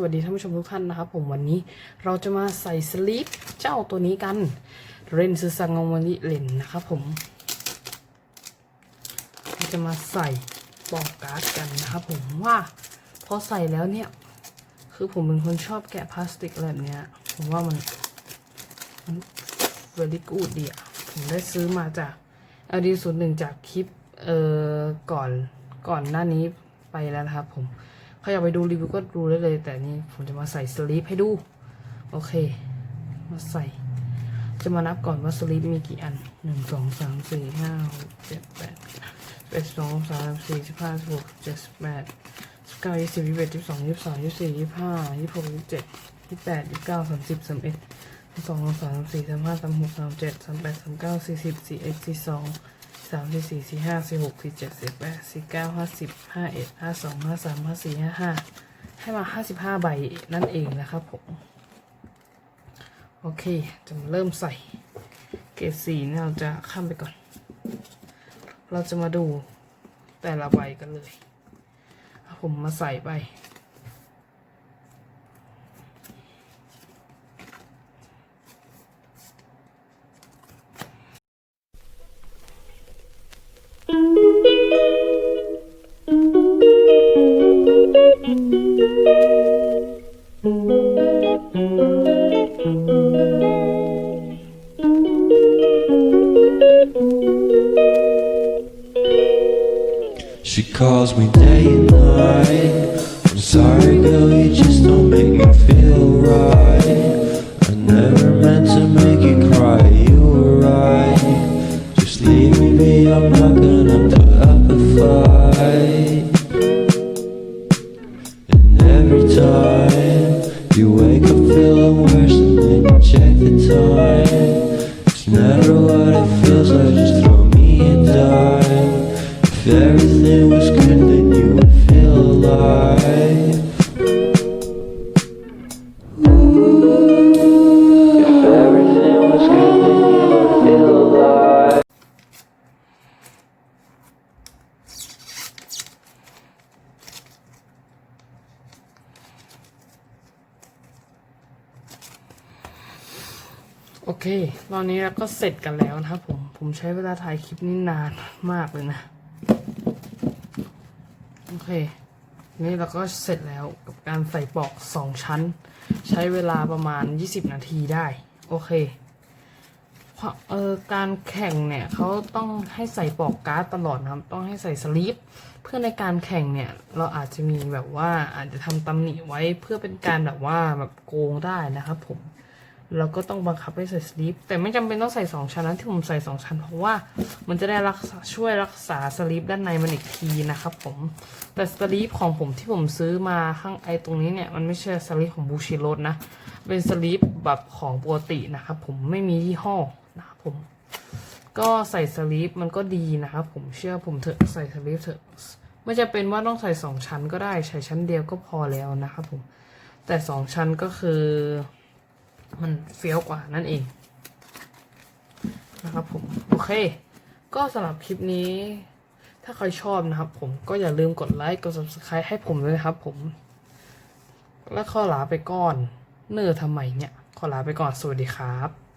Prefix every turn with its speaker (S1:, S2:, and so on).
S1: สวัสดีท่านผู้ชมทุกท่านนะครับผมวันนี้เราจะมาใส่สลีปเจ้าตัวนี้กันเรนซึซังงวนิเลนนะครับผมเราจะมาใส่ปอกการ์ดกันนะครับผมว่าพอใส่แล้วเนี่ย คือผมเป็นคนชอบแกะพลาสติกแบบเนี้ยผมว่ามันมันเวลิกูดดีอะผมได้ซื้อมาจากอดีสุดหนึ่งจากคลิปเอ่อก่อนก่อนหน้านี้ไปแล้วนะครับผม อยากไปดูรีวิวก็ดูได้เลย แต่นี่ผมจะมาใส่สลีปให้ดู โอเค มาใส่ จะมานับก่อนว่าสลีปมีกี่อันหนึ่งสองสามสี่ห้าหกเจ็ดแปดแปดสองสามสี่สิบห้าสิบหกเจ็ดสิบแปดสิบเก้ายี่สิบยี่สิบเอ็ดยี่สิบสองยี่สิบสามยี่สิบสี่ยี่สิบห้ายี่สิบหกยี่สิบเจ็ดยี่สิบแปดยี่สิบเก้าสามสิบสามเอ็ดสามสองสามสามสี่สามห้าสามหกสามเจ็ดสามแปดสามเก้าสี่สิบสี่เอ็ดสี่สอง สามสี่สี่สี่ห้าสี่หกสี่เจ็ดสี่แปดสี่เก้าห้าสิบห้าเอ็ดห้าสองห้าสามห้าสี่ห้าห้าให้มาห้าสิบห้าใบนั่นเองนะครับผม โอเค จะมาเริ่มใส่เกรดสีเนี่ยเราจะข้ามไปก่อน เราจะมาดูแต่ละใบกันเลย ผมมาใส่ไป
S2: She calls me day and night. I'm sorry, girl, you just don't make me feel right. I never meant to make you cry, everything was good, then you would feel alive. If everything was good, then you would feel alive.
S1: โอเค ตอนนี้เราก็เสร็จกันแล้วนะครับผม ผมใช้เวลาถ่ายคลิปนี้นานมากเลยนะ โอเค นี่เราก็เสร็จแล้วกับการใส่ปลอกสองชั้น ใช้เวลาประมาณ 20 นาทีได้ โอเคเพราะเออการแข่งเนี่ยเขาต้องให้ใส่ปลอกการ์ดตลอดนะครับ ต้องให้ใส่สลีปเพื่อในการแข่งเนี่ยเราอาจจะมีแบบว่าอาจจะทำตำหนิไว้เพื่อเป็นการแบบว่าแบบโกงได้นะครับผม เราก็ต้องบังคับให้ใส่สลีปแต่ไม่จำเป็นต้องใส่สองชั้นนะที่ผมใส่สองชั้น เพราะว่ามันจะได้รักษาช่วยรักษาสลีปด้านในมันอีกทีนะครับผมแต่สลีปของผมที่ผมซื้อมาข้างไอตรงนี้เนี่ยมันไม่ใช่สลีปของบูชิโรสนะ เป็นสลีปแบบของปกตินะครับผมไม่มียี่ห้อนะครับผมก็ใส่สลีปมันก็ดีนะครับผมเชื่อผมเถอะใส่สลีปเถอะไม่จะเป็นว่าต้องใส่สองชั้นก็ได้ใส่ชั้นเดียวก็พอแล้วนะครับผมแต่สองชั้นก็คือ มันเฟี้ยวกว่านั่นเอง นะครับผม โอเค ก็สำหรับคลิปนี้ ถ้าใครชอบนะครับผมก็อย่าลืมกดไลค์กด subscribe ให้ผมด้วยนะครับผม และขอลาไปก่อน เนอร์ทำไมเนี่ย ขอลาไปก่อนสวัสดีครับ